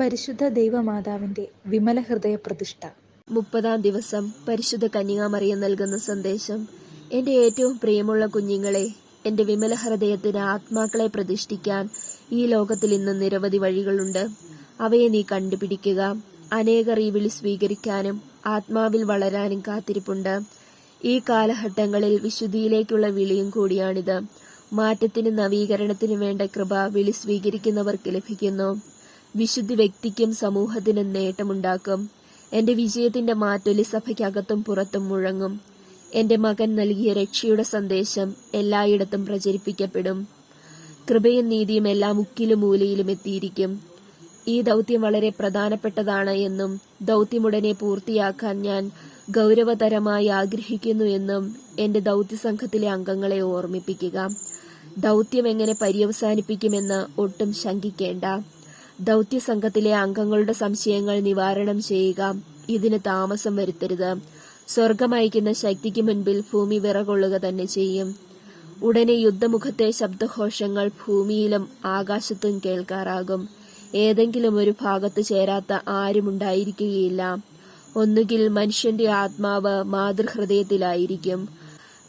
പരിശുദ്ധ ദൈവമാതാവിന്റെ വിമല ഹൃദയ പ്രതിഷ്ഠ. മുപ്പതാം ദിവസം പരിശുദ്ധ കന്യകാമറിയം നൽകുന്ന സന്ദേശം എന്റെ ഏറ്റവും പ്രിയമുള്ള കുഞ്ഞുങ്ങളെ എന്റെ വിമല ഹൃദയത്തിന് ആത്മാക്കളെ പ്രതിഷ്ഠിക്കാൻ ഈ ലോകത്തിൽ ഇന്ന് നിരവധി വഴികളുണ്ട്. അവയെ നീ കണ്ടുപിടിക്കുക. അനേകർ ഈ വിളി സ്വീകരിക്കാനും ആത്മാവിൽ വളരാനും കാത്തിരിപ്പുണ്ട്. ഈ കാലഘട്ടങ്ങളിൽ വിശുദ്ധിയിലേക്കുള്ള വിളിയും കൂടിയാണിത്. മാറ്റത്തിനും നവീകരണത്തിനും വേണ്ട കൃപ വിളി സ്വീകരിക്കുന്നവർക്ക് ലഭിക്കുന്നു. വിശുദ്ധി വ്യക്തിക്കും സമൂഹത്തിനും നേട്ടമുണ്ടാക്കും. എന്റെ വിജയത്തിന്റെ മാറ്റൊലി സഭയ്ക്കകത്തും പുറത്തും മുഴങ്ങും. എന്റെ മകൻ നൽകിയ രക്ഷയുടെ സന്ദേശം എല്ലായിടത്തും പ്രചരിപ്പിക്കപ്പെടും. കൃപയും നീതിയും എല്ലാ മുക്കിലും മൂലയിലും എത്തിയിരിക്കും. ഈ ദൗത്യം വളരെ പ്രധാനപ്പെട്ടതാണ് എന്നും ദൗത്യമുടനെ പൂർത്തിയാക്കാൻ ഞാൻ ഗൗരവതരമായി ആഗ്രഹിക്കുന്നു എന്നും എന്റെ ദൗത്യ സംഘത്തിലെ അംഗങ്ങളെ ഓർമ്മിപ്പിക്കുക. ദൗത്യം എങ്ങനെ പര്യവസാനിപ്പിക്കുമെന്ന് ഒട്ടും ശങ്കിക്കേണ്ട. ദൗത്യ സംഘത്തിലെ അംഗങ്ങളുടെ സംശയങ്ങൾ നിവാരണം ചെയ്യുക. ഇതിന് താമസം വരുത്തരുത്. സ്വർഗമയക്കുന്ന ശക്തിക്ക് മുൻപിൽ ഭൂമി വിറകൊള്ളുക തന്നെ ചെയ്യും. ഉടനെ യുദ്ധമുഖത്തെ ശബ്ദഘോഷങ്ങൾ ഭൂമിയിലും ആകാശത്തും കേൾക്കാറാകും. ഏതെങ്കിലും ഒരു ഭാഗത്ത് ചേരാത്ത ആരുമുണ്ടായിരിക്കുകയില്ല ഒന്നുകിൽ മനുഷ്യന്റെ ആത്മാവ് മാതൃഹൃദയത്തിലായിരിക്കും.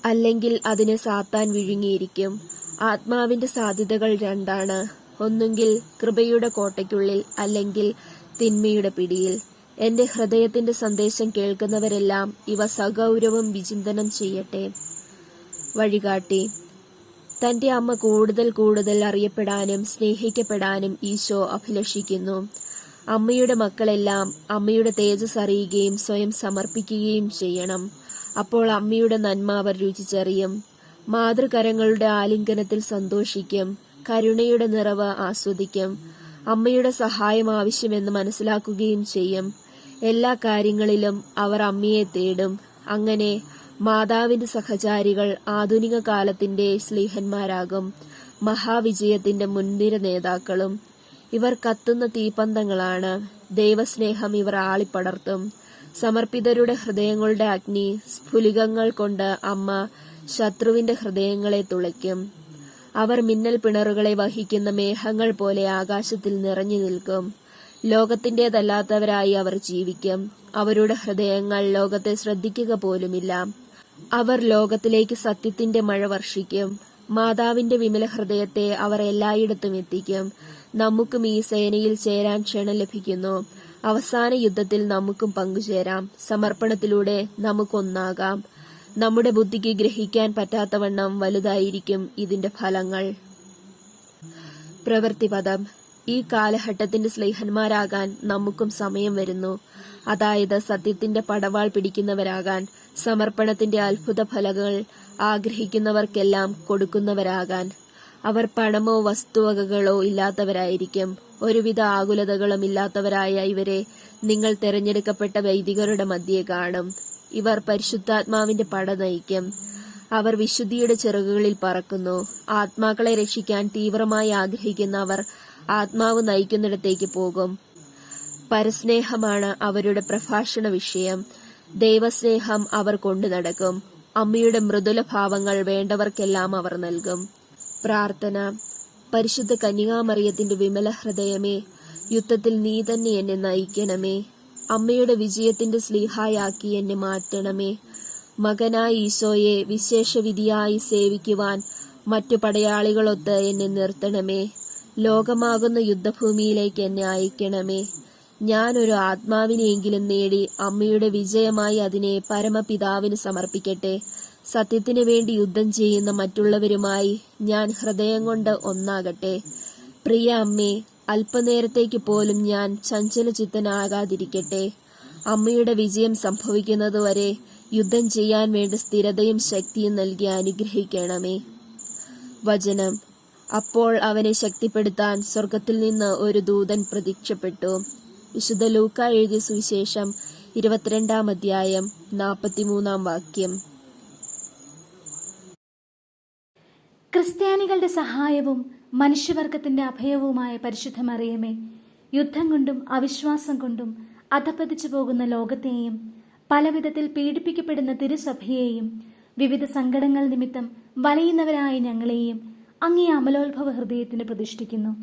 അല്ലെങ്കിൽ അതിന് സാത്താൻ വിഴുങ്ങിയിരിക്കും. ആത്മാവിന്റെ സാധ്യതകൾ രണ്ടാണ്. ഒന്നുകിൽ കൃപയുടെ കോട്ടയ്ക്കുള്ളിൽ അല്ലെങ്കിൽ തിന്മയുടെ പിടിയിൽ. എന്റെ ഹൃദയത്തിന്റെ സന്ദേശം കേൾക്കുന്നവരെല്ലാം ഇവ സഗൗരവം വിചിന്തനം ചെയ്യട്ടെ. വഴികാട്ടി. തന്റെ അമ്മ കൂടുതൽ കൂടുതൽ അറിയപ്പെടാനും സ്നേഹിക്കപ്പെടാനും ഈശോ അഭിലഷിക്കുന്നു. അമ്മയുടെ മക്കളെല്ലാം അമ്മയുടെ തേജസ് അറിയുകയും സ്വയം സമർപ്പിക്കുകയും ചെയ്യണം. അപ്പോൾ അമ്മയുടെ നന്മ അവർ രുചിച്ചറിയും. മാതൃകരങ്ങളുടെ ആലിംഗനത്തിൽ സന്തോഷിക്കും. കരുണയുടെ നിറവ് ആസ്വദിക്കും. അമ്മയുടെ സഹായം ആവശ്യമെന്ന് മനസ്സിലാക്കുകയും ചെയ്യും. എല്ലാ കാര്യങ്ങളിലും അവർ അമ്മയെ തേടും. അങ്ങനെ മാതാവിന്റെ സഹചാരികൾ ആധുനിക കാലത്തിന്റെ സ്ലീഹന്മാരാകും. മഹാവിജയത്തിന്റെ മുൻനിര നേതാക്കളും ഇവർ കത്തുന്ന തീപന്തങ്ങളാണ് ദൈവസ്നേഹം ഇവർ ആളിപ്പടർത്തും. സമർപ്പിതരുടെ ഹൃദയങ്ങളുടെ അഗ്നി സ്ഫുലികങ്ങൾ കൊണ്ട് അമ്മ ശത്രുവിന്റെ ഹൃദയങ്ങളെ തുളയ്ക്കും. അവർ മിന്നൽ പിണറുകളെ വഹിക്കുന്ന മേഘങ്ങൾ പോലെ ആകാശത്തിൽ നിറഞ്ഞു നിൽക്കും. ലോകത്തിന്റേതല്ലാത്തവരായി അവർ ജീവിക്കും. അവരുടെ ഹൃദയങ്ങൾ ലോകത്തെ ശ്രദ്ധിക്കുക പോലുമില്ല. അവർ ലോകത്തിലേക്ക് സത്യത്തിന്റെ മഴ വർഷിക്കും. മാതാവിന്റെ വിമല ഹൃദയത്തെ അവർ എല്ലായിടത്തും എത്തിക്കും. നമുക്കും ഈ സേനയിൽ ചേരാൻ ക്ഷണം ലഭിക്കുന്നു. അവസാന യുദ്ധത്തിൽ നമുക്കും പങ്കുചേരാം. സമർപ്പണത്തിലൂടെ നമുക്കൊന്നാകാം. നമ്മുടെ ബുദ്ധിക്ക് ഗ്രഹിക്കാൻ പറ്റാത്തവണ്ണം വലുതായിരിക്കും ഇതിന്റെ ഫലങ്ങൾ. പ്രവൃത്തിപദം ഈ കാലഘട്ടത്തിന്റെ സ്ലേഹന്മാരാകാൻ നമുക്കും സമയം വരുന്നു. അതായത് സത്യത്തിന്റെ പടവാൾ പിടിക്കുന്നവരാകാൻ സമർപ്പണത്തിന്റെ അത്ഭുത ഫലങ്ങൾ ആഗ്രഹിക്കുന്നവർക്കെല്ലാം കൊടുക്കുന്നവരാകാൻ. അവർ പണമോ വസ്തുവകകളോ ഇല്ലാത്തവരായിരിക്കും. ഒരുവിധ ആകുലതകളും ഇല്ലാത്തവരായ ഇവരെ നിങ്ങൾ തെരഞ്ഞെടുക്കപ്പെട്ട വൈദികരുടെ മധ്യേ കാണും. ഇവർ പരിശുദ്ധാത്മാവിന്റെ പട നയിക്കും. അവർ വിശുദ്ധിയുടെ ചിറകുകളിൽ പറക്കുന്നു. ആത്മാക്കളെ രക്ഷിക്കാൻ തീവ്രമായി ആഗ്രഹിക്കുന്ന അവർ ആത്മാവ് നയിക്കുന്നിടത്തേക്ക് പോകും. പരസ്നേഹമാണ് അവരുടെ പ്രഭാഷണ വിഷയം. ദൈവസ്നേഹം അവർ കൊണ്ടു നടക്കും. അമ്മയുടെ മൃദുല ഭാവങ്ങൾ വേണ്ടവർക്കെല്ലാം അവർ നൽകും. പ്രാർത്ഥന. പരിശുദ്ധ കന്യകാമറിയത്തിന്റെ വിമല ഹൃദയമേ യുദ്ധത്തിൽ നീ തന്നെ എന്നെ നയിക്കണമേ. അമ്മയുടെ വിജയത്തിന്റെ സ്ലീഹായാക്കി എന്നെ മാറ്റണമേ. മകനായി ഈശോയെ വിശേഷവിധിയായി സേവിക്കുവാൻ മറ്റു പടയാളികളൊത്ത് എന്നെ നിർത്തണമേ. ലോകമാകുന്ന യുദ്ധഭൂമിയിലേക്ക് എന്നെ അയക്കണമേ. ഒരു ആത്മാവിനെയെങ്കിലും നേടി അമ്മയുടെ വിജയമായി അതിനെ പരമപിതാവിന് സമർപ്പിക്കട്ടെ. സത്യത്തിനു വേണ്ടി യുദ്ധം ചെയ്യുന്ന മറ്റുള്ളവരുമായി ഞാൻ ഹൃദയം കൊണ്ട് ഒന്നാകട്ടെ. പ്രിയ അമ്മേ അല്പനേരത്തേക്ക് പോലും ഞാൻ ചഞ്ചലചിത്തനാകാതിരിക്കട്ടെ. അമ്മയുടെ വിജയം സംഭവിക്കുന്നതുവരെ യുദ്ധം ചെയ്യാൻ വേണ്ട സ്ഥിരതയും ശക്തിയും നൽകി അനുഗ്രഹിക്കണമേ. വചനം. അപ്പോൾ അവനെ ശക്തിപ്പെടുത്താൻ സ്വർഗത്തിൽ നിന്ന് ഒരു ദൂതൻ പ്രത്യക്ഷപ്പെട്ടു. വിശുദ്ധ ലൂക്ക എഴുതിയ സുവിശേഷം ഇരുപത്തിരണ്ടാം അധ്യായം നാൽപ്പത്തിമൂന്നാം വാക്യം. ക്രിസ്ത്യാനികളുടെ സഹായവും മനുഷ്യവർഗത്തിന്റെ അഭയവുമായ പരിശുദ്ധ മറിയമേ യുദ്ധം കൊണ്ടും അവിശ്വാസം കൊണ്ടും അധപ്പതിച്ചു പോകുന്ന ലോകത്തെയും പലവിധത്തിൽ പീഡിപ്പിക്കപ്പെടുന്ന തിരുസഭയെയും വിവിധ സങ്കടങ്ങൾ നിമിത്തം വലയുന്നവരായ ഞങ്ങളെയും അങ്ങേ അമലോത്ഭവ ഹൃദയത്തിന് പ്രതിഷ്ഠിക്കുന്നു.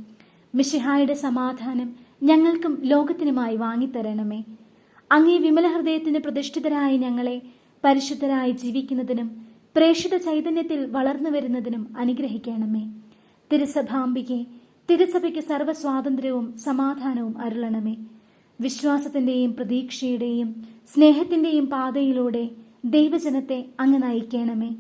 മിഷിഹായുടെ സമാധാനം ഞങ്ങൾക്കും ലോകത്തിനുമായി വാങ്ങിത്തരണമേ. അങ്ങേ വിമല ഹൃദയത്തിന് പ്രതിഷ്ഠിതരായ ഞങ്ങളെ പരിശുദ്ധരായി ജീവിക്കുന്നതിനും പ്രേക്ഷിത ചൈതന്യത്തിൽ വളർന്നു വരുന്നതിനും അനുഗ്രഹിക്കണമേ. തിരുസഭാംബികെ തിരുസഭയ്ക്ക് സർവസ്വാതന്ത്ര്യവും സമാധാനവും അരുളണമേ. വിശ്വാസത്തിന്റെയും പ്രതീക്ഷയുടെയും സ്നേഹത്തിന്റെയും പാതയിലൂടെ ദൈവജനത്തെ അങ്ങ് നയിക്കണമേ.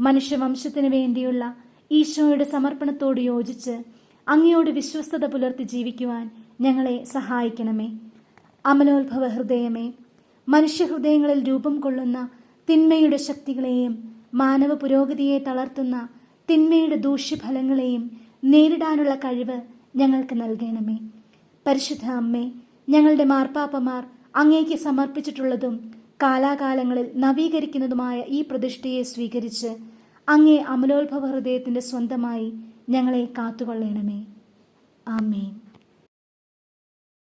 മനുഷ്യവംശത്തിനു വേണ്ടിയുള്ള ഈശോയുടെ സമർപ്പണത്തോട് യോജിച്ച് അങ്ങയോട് വിശ്വസ്തത പുലർത്തി ജീവിക്കുവാൻ ഞങ്ങളെ സഹായിക്കണമേ. അമലോത്ഭവ ഹൃദയമേ മനുഷ്യഹൃദയങ്ങളിൽ രൂപം കൊള്ളുന്ന തിന്മയുടെ ശക്തികളെയും മാനവ പുരോഗതിയെ തളർത്തുന്ന തിന്മയുടെ ദൂഷ്യഫലങ്ങളെയും നേരിടാനുള്ള കഴിവ് ഞങ്ങൾക്ക് നൽകണമേ. പരിശുദ്ധ അമ്മേ ഞങ്ങളുടെ മാർപ്പാപ്പമാർ അങ്ങേക്ക് സമർപ്പിച്ചിട്ടുള്ളതും കാലാകാലങ്ങളിൽ നവീകരിക്കുന്നതുമായ ഈ പ്രതിഷ്ഠയെ സ്വീകരിച്ച് അങ്ങേ അമലോത്ഭവ ഹൃദയത്തിന്റെ സ്വന്തമായി ഞങ്ങളെ കാത്തുകൊള്ളണമേ. ആമേൻ.